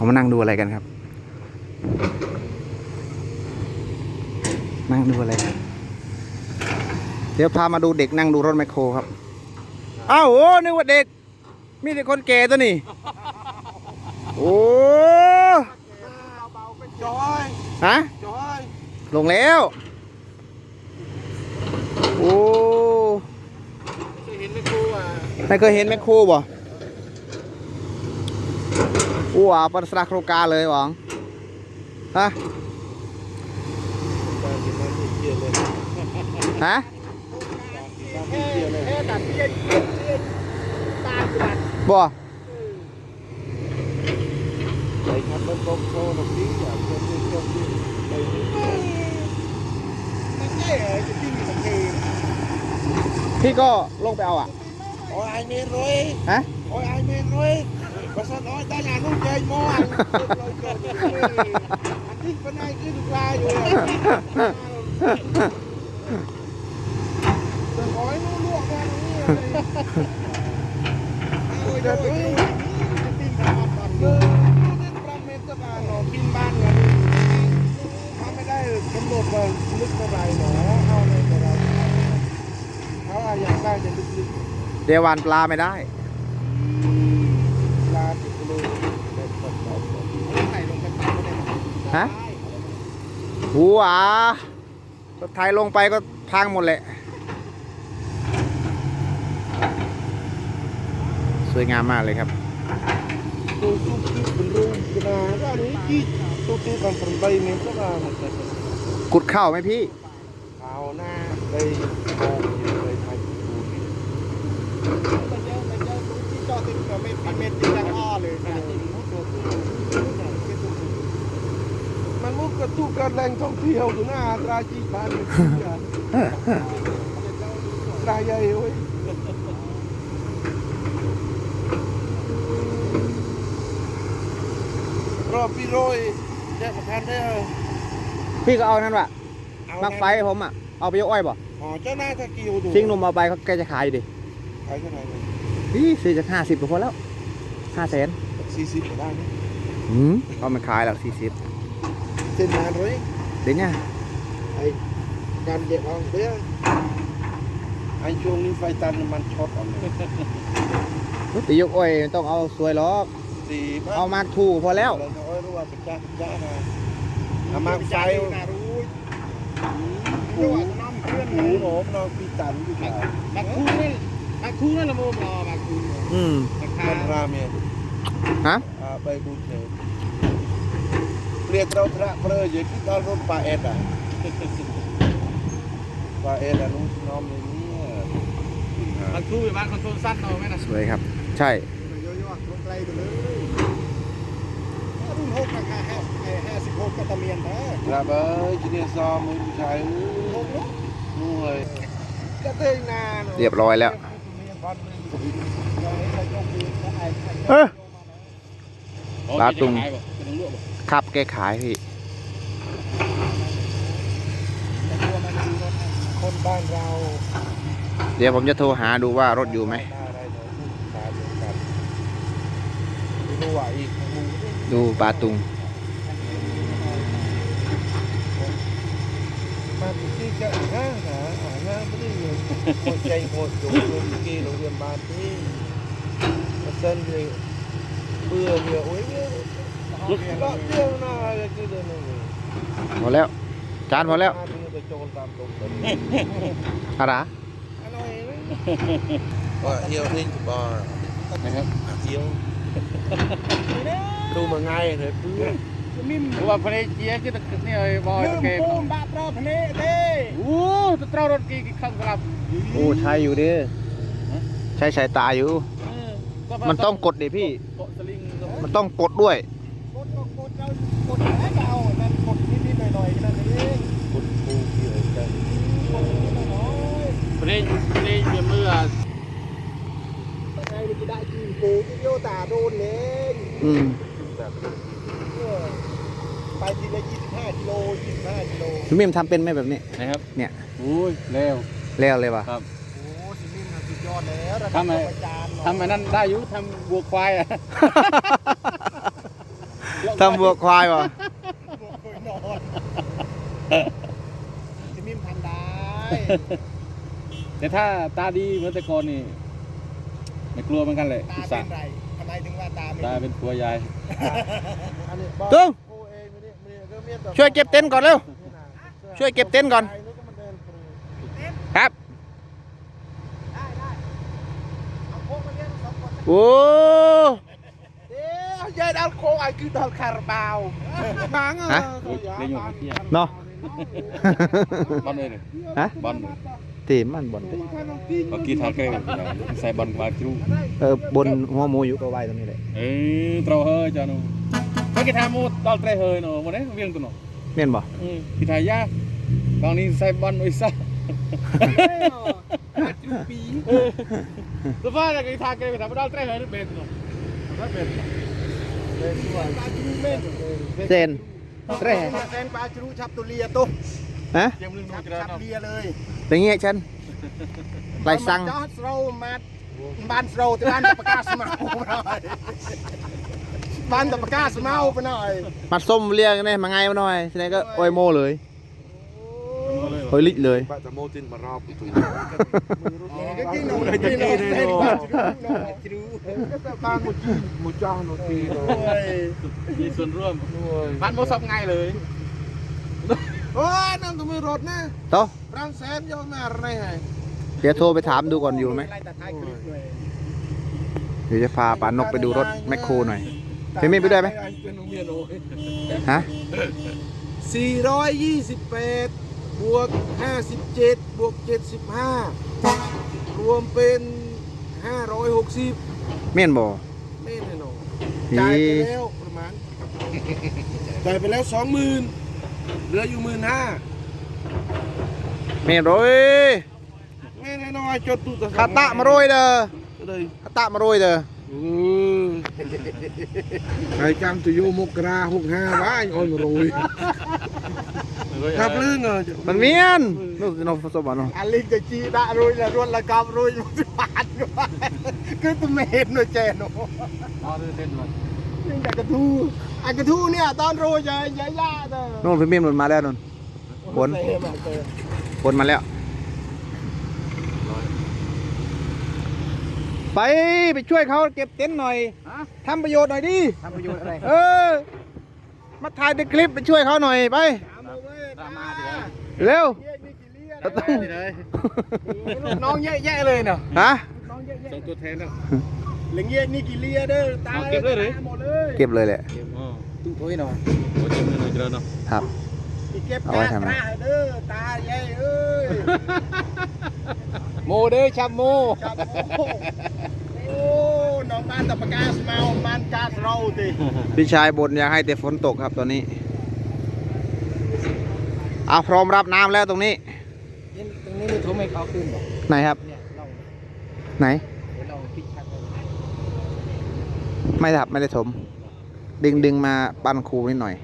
เขามานั่งดูอะไรกันครับ นั่งดูอะไรกันเดี๋ยวพามาดูเด็กนั่งดูรถแมคโครครับ อ้าวโอ้นึกว่าเด็ก มีแต่คนแก่ตัวนี่ โอ้จอยฮะจอยลงแล้ว โอ้ เคยเห็นไหมครอะไม่เคยเห็นแมคโครบ่ อู้อะปัสราโครงการเลยหวังฮะการกินน้ำที่เกียร์เลยฮะน้ำที่เกียร์เลยแค่ตัดเกียร์ตาจัดบ่ไอ้ครับมันต้องโชว์ตรงนี้อย่างเช่นนี้ก็คือไอ้นี่ไม่ใช่เหรอจะติ้งสังเกตพี่ก็ลงไปเอาอะ โอ้ยไอ้เมย์รวยฮะ โอ้ยไอ้เมย์รวยภาษาน้อยได้งานลูกใจมออันเลย เกิดอันที่เป็นไอ้คือลูกลายอยู่แต่ขอให้นู้ลวกมาตรงนี้เดี๋ยวนี้ติ้งทำก่อนเลยรู้เรื่ปรามเมตตาหนอกินบ้านกันถ้าไม่ได้กำหนดว่าลึกเท่าไรหนอเอาเลยเท่าไรเขาอยากได้จะลึกๆเดี๋ยวหวานปลาไม่ได้ ปลาติดเลยเป็นปลาปลาปลาไข่ลงไปปลาไม่ได้ ฮะหูอะรถไทยลงไปก็พังหมดแหละ สวยงามมากเลยครับ กุดเข้าไหมพี่เอาหน้าไปโกงเลยไทยดูนี่เยอะมันเยอะตู้ที่จอติดกับเม็ดเม็ดที่ยังอ้อเลย นะมันมุกกระตุกกระแรงท่องเที่ยวอยู่หน้าตราจีพันตราใหญ่เว้ยรอบพี่โรยแจกประกันได้เหรอพี่ก็เอานั่นวะเอามักไฟให้ผมอะ เอาไปยกอ้อยบ่อ๋อเจ้าหน้าตะกิวดูทิ้งนมเอาไปเขาแกจะขายอยู่ดิขายเท่าไหร่นี่ซื้อจากห้าสิบก็พอแล้วห้าแสนสี่สิบก็ได้นะอืมเอามาขายแล้วสี่สิบ เส้นนานเลยเดี๋ยวเนี้ไอ้การเก็บเอาเบี้ยไอ้ช่วงนี้ไฟตันมันช็อตเออกเลยแต่ยกอ้อยไม่ต้องเอาสวยหรอกสี่บ้เอามาถูกพอแล้วเลยเขารู้ว่าเป็นจ้าเป็นจ้านะเอามาไฟรู้หูน้ำเพื่อนหูหอมน้องปีตันอยู่ค่ะบักคูนั่นบักคูนั่นละโมบรอบักคูอืมราคามันราเมนฮะอ่าใบบุญเฉยเรียกเราทระ เพลออยู่ที่ตอนรุ่นปลาเอ็ดอะปลาเอ็ดอะนุ่มน้อมเลยเนี่ยบักคูอยู่บ้านคอนโทรลสั้นเอาไหมนะสวยครับ ใช่เยอะๆลงไกลไปเลยรุ่นหกราคาห้าห้าสิบหกก็ตะเมียนแท้ครับเอ้ยจีเนียซอมือผู้ชายหกลูกนู่นเลยก็เต้นนานเรียบร้อยแล้วเออปลาตุง ครับแกขายพี่คนบ้านเรา เดี๋ยวผมจะโทรหาดูว่ารถอยู่ไหมอะไรเนาะสายเดียวกันดูว่าอีกมูดูปลาตุงมาที่จะห้าหาหาห้าไม่ได้เงินคนใจโหดอยู่โรงกีโรงเรียนบ้านที่มาเส้นเลยเบื่อเบื่อโอ้ยเนี่ยก็เที่ยว หน้าจะกินเดินเลยพอแล้ว จานพอแล้วมาถึงจะโจรตามตรงเลยอะไรอร่อยเลยว่าเที่ยวทิ้งบ่อนะครับเที่ยวดูมาง่ายเลยเพื่อนเพราะว่าพระเจียคือนี่ไอ้บอยเกมปูมบาปเราพเนเด้โอ้ตะเต้ารถกี่ข้างกลับโอ้ใช่อยู่ดิใช้สายตาอยู่ มันต้องกดดิพี่กดสลิงมันต้องกดด้วยกดก็กด เรากดแล้วจะเอานั่นกดนิดๆหน่อยๆนั่นเองกดปูเกี่ยวกันกดนิดๆหน่อยพระพระเมื่อๆแต่ไงนี่จะได้กินปูที่โยตาโดนเองอืมไปทีละ25กิโล25กิโลพี่มิมทำเป็นไหมแบบนี้นะครับ เนี่ยโอ้ยเร็วแล้วเลยว่ะครับโอ้สิมินน่ะสุดยอดแล้วทำไมาทำไอ้นั่นได้อยู่ทำบัวควายอะ ทำบัวควายวะนอนจะมิมทำได้ แต่ถ้าตาดีเหมือนแต่ก่อนนี่ไม่กลัวเหมือนกันเลยตาอุตเป็ส่านห์ไรทำไมถึงว่าตาไม่ตาเป็นผัวยายอันนี้บอกตุ้งโอ้เองไม่ได้ไม่ได้เริ่มเรียนต่อช่วยเก็บเต็นท์ก่อนเร็วนี่นะช่วยเก็บเต็นท์ก่อนไปแล้วก็มาเดินปรูครับได้ได้เอาโค้งมาเลี้ยงสองคนโอ้เดี๋ยวยายดัลโค้งไอ้คือดัลคาราบาวบังฮะโอ้ยเล่นอยู่กับเที่ยเนาะบอลเลยเลยฮะบอลตีมันบอลตีเมื่อกี้ทางเกลียวใส่บอลมาครูเออบนหัวหมูอยู่ก็ไว้ตรงนี้เลยเอ้ยเตราเฮ้ยจ้าหนูเมื่อกี้ทำมูดอล เตรเฮ้ยหนูวันนี้เวียงตัวหนูเมียนบ่อืมพี่ทายาตอนนี้ใส่บอลอีซ่าสภาพอะไรกันทางเกลียวทำดอลเตรเฮ้ยเบนตัวหนูเบนเซนแร่เส้นปลาจรูชับตุเลียตุ๊ฮะเตรียมลืมชันูบจะได้ชับเนาะเลียเลยเป็นไงฉันไรสั่งจอดเรามาบ้านเราที่บ้านตะปากาสมาไปหน่อยบ้านตะปากาสมาไปหน่อยมัดส้มเรียกนี่มาไงมาหน่อยทีนี้ก็โอยโมเลย โอยลิเลย Pak Tamo tin marap itu. ก็กินนมกินนมเส้นปลาจรูก็จะบางหมดจี Mucah no ti โอ้ no. ยมีส่วนร่วมบ้านโมซับไงเลยโอ้ยนั่นตัวมือรถนะโตรังแสนยอมมาอะไรไงเดี๋ยวโทรไปถามดูก่อนอยู่ไหมไล่ตัดท้ายคลิปเลยเดี๋ยวจะพาปานกไปดูรถแมคโครหน่อยพี่ไม่ไปด้วยไหมเป็นโรงเรียนโอ้ยฮะ428 บวก 57 บวก 75 รวมเป็น 560เมียนบ่ไม่แน่นอนนี่จ่ายไปแล้วประมาณจ่ายไปแล้ว20,000เหลืออยู่15,000เมียนโรยไม่แน่นอนจดตุตคาตะมาโรยเด้อ เลย คาตะมาโรยเด้อ เออใครจำตุโยมกรา65ว้ายอ่อนโรยครับลื่นเหรอมันเมียนนู่นน้องผสมอะเนาะอันลิงกับจีดะรุยละรวนละกำรุยมันบาดกันคือตัวเมนหน่อยเจนโอ้อ๋อเต้นด้วยลิงแต่กระทูอันกระทูเนี่ยตอนรุยจะยายาเด้อนู่นพี่เมียนมันมาแล้วนู่นบนเตะมาเตะคนมาแล้ว ไปไปช่วยเขาเก็บเต็นท์หน่อยฮะทำประโยชน์หน่อยดิ ทำประโยชน์อะไร เออ มาถ่ายในคลิปไปช่วยเขาหน่อยไป ตามมาเว้ยตามมาดิเลย เร็วเย้นี่กี่เลี้ยเราต้องดิเลยลูกน้องเยอะๆเลยเนาะฮะน้องเยอะส่งตัวแทนนะๆเหลืองเย้นี่กี่เลี้ยเด้อตาเอาเก็บเลยเหรอ ตาหมดเลยเก็บเลยแหละ อ๋อตุ้งถ้วยหน่อยโอ้เจ็บมือหน่อยเจริญเนาะครับอีเก็บเอาไว้ทำไม ตาเด้อตาใหญ่เอ้ย โมเด้อชับโมจับโอ้โอ้น้องบ้านตะปะกาสเมาบ้านกาสเราติพี่ชายบ่นอยากให้แต่ฝนตกครับตอนนี้เอาพร้อมรับน้ำแล้วตรงนี้ตรงนี้มีทุ่มให้เขาขึ้นหรอไหนครับเนี่ยเราไหนเดี๋ยวเราพิชัดเลยไม่ครับไม่ได้ถม ดึงดึงมาปั้นคูนิดหน่อย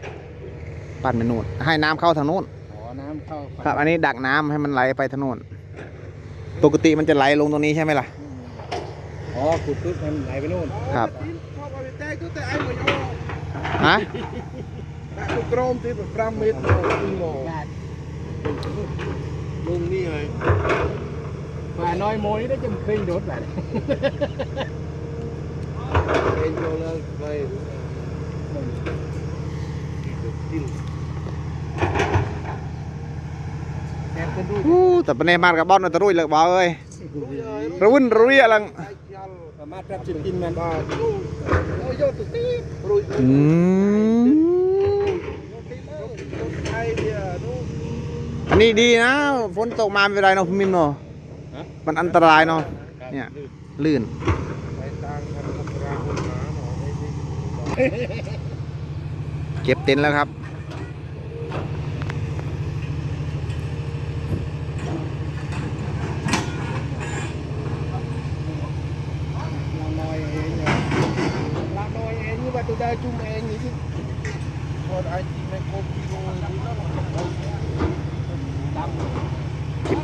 ปั้นไปนู่นให้น้ำเข้าทางนู้นอ๋อน้ำเข้าครับ อันนี้ดักน้ำให้มันไหลไปทางนู้น ปกติมันจะไหลลงตรงนี้ใช่ไหมล่ะ อ๋อขุดปุ๊บมันไหลไปนู่นครับชอบเอาไปแจ้งตัวแต่ไอ้หมวยโฮะอ้ตัวกรมที่แบบ5เมตรขึ้นหมอลุงนี่เลยป่าน้อยโมนี่ได้จำเคยโดดแบบเอ็นโยเลยไปแทนกันดู อู้แต่ปนเนมากับบอลน่ะตะรุ่ยเลยบ่าวเอ้ยรุ่นระเวียลังสามารถรับจิตกินมันบ้าโอ้ยโยตุตีรุยอืมไอเดียดูอันนี้ดีนะฝนตกมาไม่เป็นไรเนาะมิมเนาะมันอันตรายเนาะเนี่ยลื่นเก็บเต็นท์แล้วครับ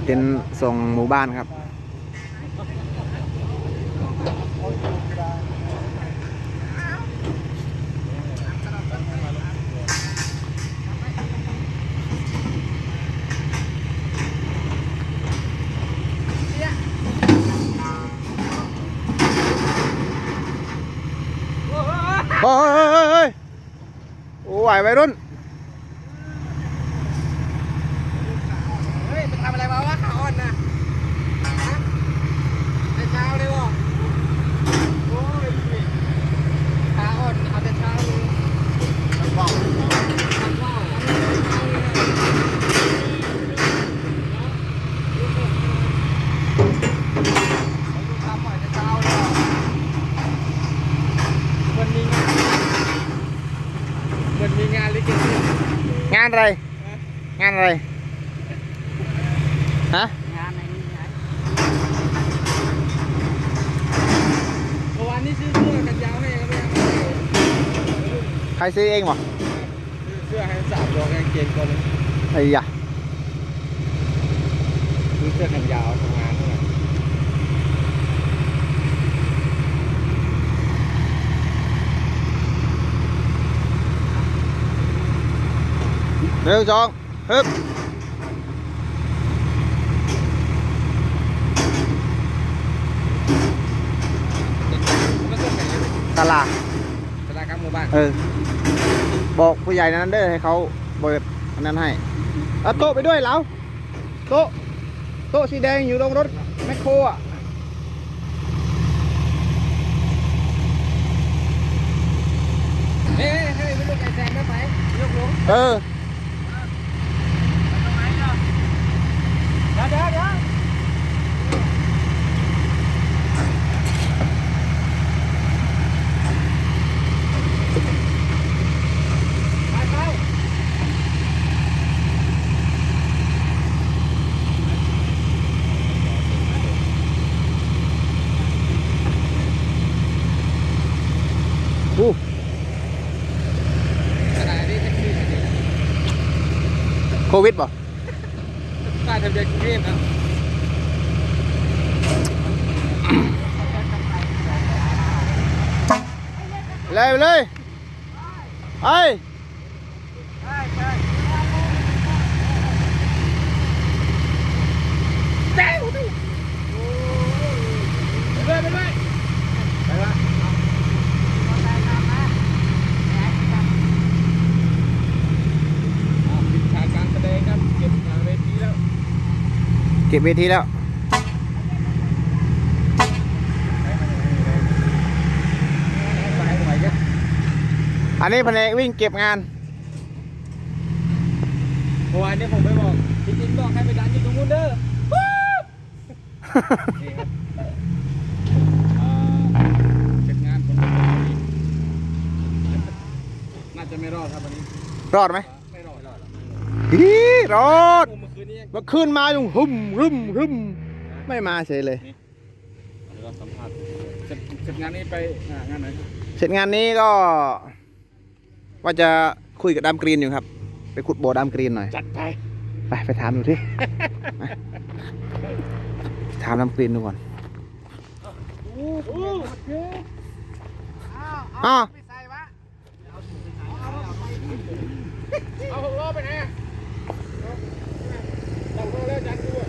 เป็นท์ส่งหมู่บ้านครับไปไยวัยรุ่น งานอะไรฮะงานไหนมีงานเมื่อวาน นี้ซื้อเสื้อกันยาวให้ก็ไม่เอาใครซื้อเองวะซื้อเสื้อให้สามดอกกางเกงก่อนเลยไอ้ยะซื้อเสื้อกันยาวทำงานเท่าไหร่เร็วจองฮึบก็เสื้อไหนตลาดตลาดกลางหมู่บ้านเออ บอกผู้ใหญ่นั้นเด้อให้เขาเปิดอันนั้นให้เอาโต๊ะไปด้วยเหลาโต๊ะโต๊ะสีแดงอยู่ตรงรถแมคโครอะเฮ้ยเฮ้ยไม่รู้ไก่แซงได้ไหมยกลงเออ เดี๋ยวเดี๋ยวเดี๋ยวไปไป อู้ ขนาดนี้แท็กซี่คันนี้ โควิดป่ะป้ายทะเบียนกรุงเทพนะเลยไปเลยไอ้ ใช่ใช่เจ้าดิไปด้วยไปด้วยไปละ อ่าปิดฉากการแสดงครับเก็บงานเวทีแล้ว เก็บเวทีแล้วไปไหวกันอันนี้แผนกวิ่งเก็บงานเมื่อวานนี้ผมไปบอกจริงๆต้องให้ไปดันอยู่ตรงนู้นเด้อนี่ครับอ่าเก็บงานคนเดียวน่าจะไม่รอดครับวันนี้ รอดไหมไม่รอดรอดฮีรอด เมื่อคืนนี้ยังเมื่อคืนมาอยู่หึมหึมหึมไม่มาเฉยเลย เดี๋ยวเราสัมภาษณ์เสร็จเสร็จงานนี้ไปอ่างานไหนเสร็จงานนี้ก็ ว่าจะคุยกับดามกรีนอยู่ครับ ไปขุดบ่อดามกรีนหน่อย จัดไปไปไปถามดูที่ถามดามกรีนดูก่อนโอ้โหอ้าวไม่ใส่วะเอาหกล้อไปไหนอะจับล้อแล้วจัดด้วย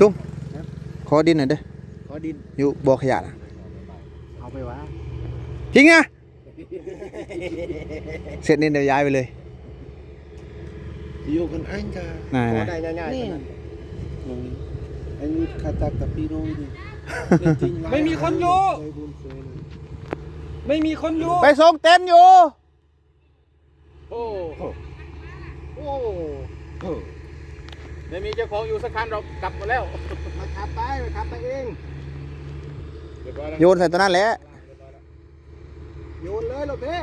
ตุ้มข อดินหน่อยเด้อขอดินอยู่บ่อขยะน่ะเอาไปวะจริงอะเสร็จนี่เดี๋ยวย้ายไปเลย อยู่กันอันจ้าน่าขอน่าได้ง่ายๆนี่เท่านั้นอันนี้คาตากับปีโรยดิไม่มีคนอยู่ไม่มีคนอยู่ ไปส่งเต็นท์อยู่โอ้โหโอ้โหไม่มีเจ้าของอยู่สักคันเรากลับหมดแล้วมา ขับไปขับไปเองโยนใส่ตัวนั้นแหละโยนเลยลูกพี่